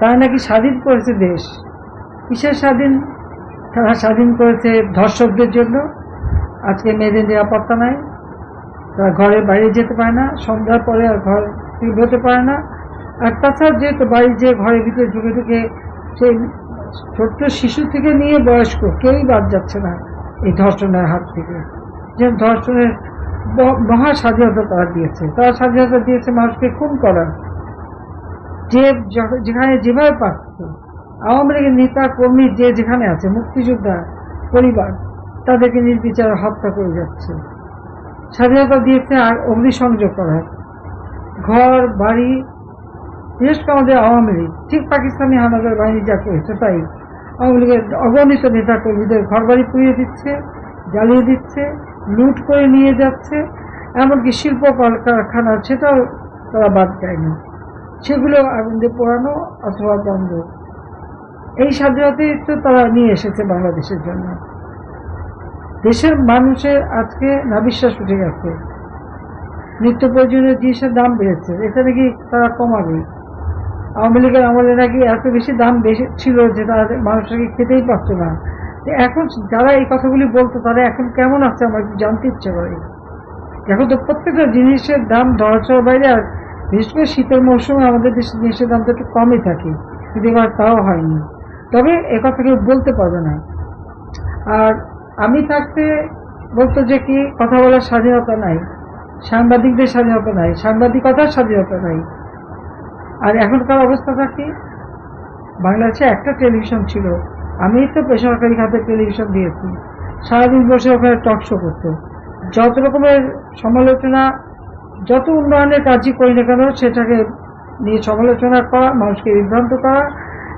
তারা নাকি স্বাধীন করেছে দেশ। কিসের স্বাধীন? তারা স্বাধীন করেছে ধর্ষকদের জন্য। আজকে মেয়েদের নিরাপত্তা নাই। তারা ঘরে বাইরে যেতে পারে না। সন্ধ্যার পরে আর ঘর বেরোতে পারে না। আর তাছাড়া যেহেতু বাড়ি যে ঘরের ভিতরে ঢুকে ঢুকে সেই ছোট্ট শিশু থেকে নিয়ে বয়স্ক কেউই বাদ যাচ্ছে না এই ধর্ষণের হাত থেকে। যে ধর্ষণের মহা স্বাধীনতা তারা দিয়েছে। তারা স্বাধীনতা দিয়েছে মানুষকে খুন করার। যে যেখানে যেভাবে পাচ্ছে আওয়ামী লীগের নেতা কর্মী যে যেখানে আছে, মুক্তিযোদ্ধা পরিবার, তাদেরকে নির্বিচারে হত্যা করে যাচ্ছে। স্বাধীনতা দিয়েছে আর অগ্নিসংযোগ করার ঘর, বাড়ি, বিশেষ করে আমাদের আওয়ামী লীগ, ঠিক পাকিস্তানি হানাদার বাহিনী যা করেছে তাই আওয়ামী লীগের অগণিত নেতা কর্মীদের ঘর বাড়ি পুড়িয়ে দিচ্ছে, জ্বালিয়ে দিচ্ছে, লুট করে নিয়ে যাচ্ছে। এমনকি শিল্প কলকারখানা, সেটাও তারা বাদ দেয়নি। সেগুলো আগুন দিয়ে পোড়ানো অথবা বন্ধ। এই স্বাধীনতাই তো তারা নিয়ে এসেছে বাংলাদেশের জন্য। দেশের মানুষের আজকে নাবিশ্বাস উঠে গেছে। নিত্য প্রয়োজনীয় জিনিসের দাম বেড়েছে। এটা নাকি তারা কমাবে? আওয়ামী লীগের আমলে নাকি এত বেশি দাম বেশি ছিল যে তারা মানুষকে খেতেই পারতো না? এখন যারা এই কথাগুলি বলতো, তারা এখন কেমন আছে আমার একটু জানতে ইচ্ছে করে। এখন তো প্রত্যেকটা জিনিসের দাম ধরাচড়ার বাইরে আর বিশেষ করে শীতের মৌসুমে আমাদের দেশের জিনিসের দামটা একটু কমই থাকে। কিন্তু এবার তাও হয়নি। তবে এ কথা কেউ বলতে পারবে না। আর আমি থাকতে বলতো যে কি, কথা বলার স্বাধীনতা নাই। সাংবাদিকদের স্বাধীনতা নাই। সাংবাদিকতার স্বাধীনতা নাই। আর এখনকার অবস্থাটা কি? বাংলাদেশে একটা টেলিভিশন ছিল। আমি তো বেসরকারি খাতে টেলিভিশন দিয়েছি। সারাদিন বসে ওখানে টক শো করতো। যত রকমের সমালোচনা যত উন্নয়নের কাজই করি না কেন, সেটাকে নিয়ে সমালোচনা করা, মানুষকে বিভ্রান্ত করা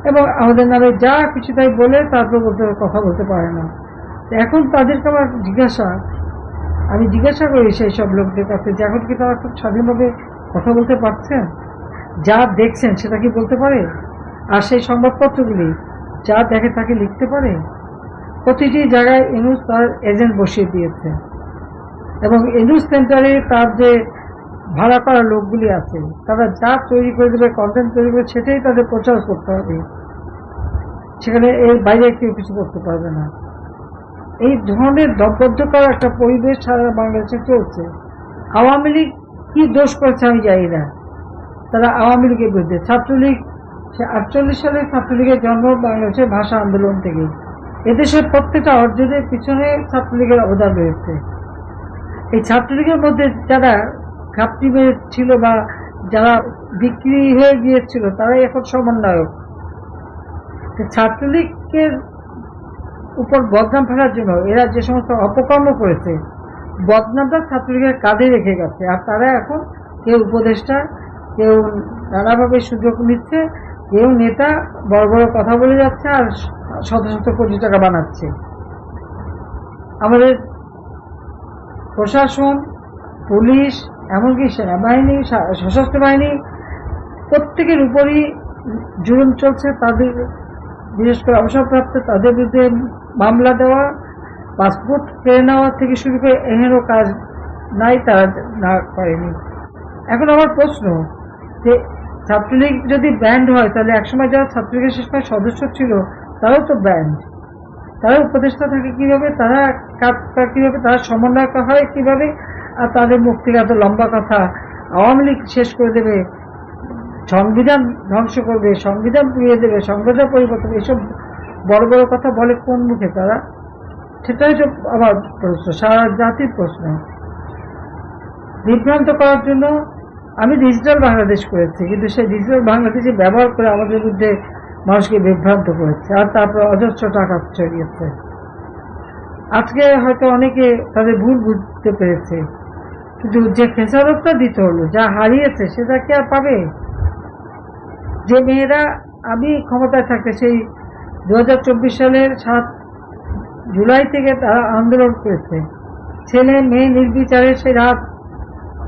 এবং আমাদের নামে যা কিছু তাই বলে তারপর বলতে কথা বলতে পারে না। এখন তাদেরকে আমার জিজ্ঞাসা, আমি জিজ্ঞাসা করি সেই সব লোকদের কাছে যে, এখন কি তারা খুব স্বাধীনভাবে কথা বলতে পারছেন? যা দেখছেন সেটা কি বলতে পারে? আর সেই সংবাদপত্রগুলি যা দেখে তাকে লিখতে পারে? প্রতিটি জায়গায় ইনুস তার এজেন্ট বসিয়ে দিয়েছে। এবং ইনুস সেন্টারে তার যে ভাড়া করা লোকগুলি আছে, তারা যা তৈরি করে দেবে কন্টেন্ট তৈরি করে সেটাই তাদের প্রচার করতে হবে। সেখানে এর বাইরে কেউ কিছু করতে পারবে না। এই ধরনের দপবদ্ধকর একটা পরিবেশ সারা বাংলাদেশে চলছে। আওয়ামী লীগ কি দোষ করেছে আমি জানি না। তারা আওয়ামী লীগের বিরুদ্ধে। ছাত্রলীগ, সে আটচল্লিশ সালে ছাত্রলীগের জন্ম বাংলাদেশের ভাষা আন্দোলন থেকে। এদেশের প্রত্যেকটা অর্জনের পিছনে ছাত্রলীগের অবদান রয়েছে। এই ছাত্রলীগের মধ্যে যারা ঘাপটি ছিল বা যারা বিক্রি হয়ে গিয়েছিল, তারাই এখন সমন্বয়ক। ছাত্রলীগের উপর বদনাম ফেলার জন্য এরা যে সমস্ত অপকর্ম করেছে, বদনামটা ছাত্রলীগের কাঁধে রেখে গেছে। আর তারা এখন কেউ উপদেষ্টা, কেউ নানাভাবে সুযোগ নিচ্ছে, কেউ নেতা, বড় বড় কথা বলে যাচ্ছে আর শত শত কোটি টাকা বানাচ্ছে। আমাদের প্রশাসন, পুলিশ এমনকি সেনাবাহিনী সশস্ত্র বাহিনী, প্রত্যেকের উপরই জুলুম চলছে। তাদের, বিশেষ করে অবসরপ্রাপ্ত, তাদের বিরুদ্ধে মামলা দেওয়া, পাসপোর্ট কেড়ে নেওয়া থেকে শুরু করে এহেন কাজ নাই, তারা না করেনি। এখন আমার প্রশ্ন, যে ছাত্রলীগ যদি ব্যান্ড হয়, তাহলে একসময় যারা ছাত্রলীগের শেষ সদস্য ছিল, তারাও তো ব্যান্ড। তারা উপদেষ্টা থাকে কীভাবে? তারা করে কীভাবে? তারা সমন্বয় হয় কীভাবে? আর তাদের মুখ এত লম্বা কথা আওয়ামী লীগ শেষ করে দেবে, সংবিধান ধ্বংস করবে, সংবিধান পুড়িয়ে দেবে, সংবিধান পরিবর্তন, এসব বড় বড় কথা বলে কোন মুখে তারা? সেটাই তো আমার প্রশ্ন, সারা জাতির প্রশ্ন। বিভ্রান্ত করার জন্য আমি ডিজিটাল বাংলাদেশ করেছি, কিন্তু সেই ডিজিটাল বাংলাদেশে ব্যবহার করে আমাদের বিরুদ্ধে মানুষকে বিভ্রান্ত করেছে, আর তারপর অজস্র টাকা ছড়িয়েছে। আজকে হয়তো অনেকে তাদের ভুল বুঝতে পেরেছে। কিন্তু যে খেসারতটা দিতে হলো, যা হারিয়েছে সেটা কি আর পাবে? যে মেয়েরা আমি ক্ষমতায় থাকতে সেই দুহাজার চব্বিশ সালের সাত জুলাই থেকে তারা আন্দোলন করেছে। ছেলে মেয়ে নির্বিচারে সেই রাত,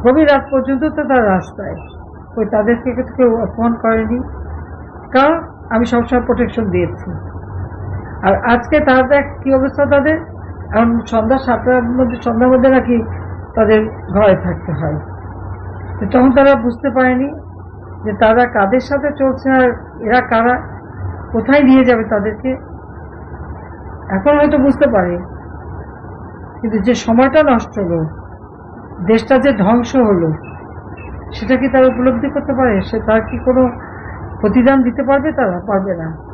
গভীর রাত পর্যন্ত তো তারা রাস্তায়। ওই তাদেরকে কেউ অপমান করেনি। কারণ আমি সবসময় প্রোটেকশন দিয়েছি। আর আজকে তাদের কি অবস্থা তাদের? এখন সন্ধ্যা সাতটার মধ্যে, সন্ধ্যার মধ্যে নাকি তাদের ঘরে থাকতে হয়। তখন তারা বুঝতে পারেনি যে তারা কাদের সাথে চলছে আর এরা কারা, কোথায় নিয়ে যাবে তাদেরকে। এখন হয়তো বুঝতে পারে। কিন্তু যে সময়টা নষ্ট হলো, দেশটা যে ধ্বংস হলো, সেটা কি তারা উপলব্ধি করতে পারে? সে তার কি কোনো প্রতিদান দিতে পারবে তারা? পারবে না।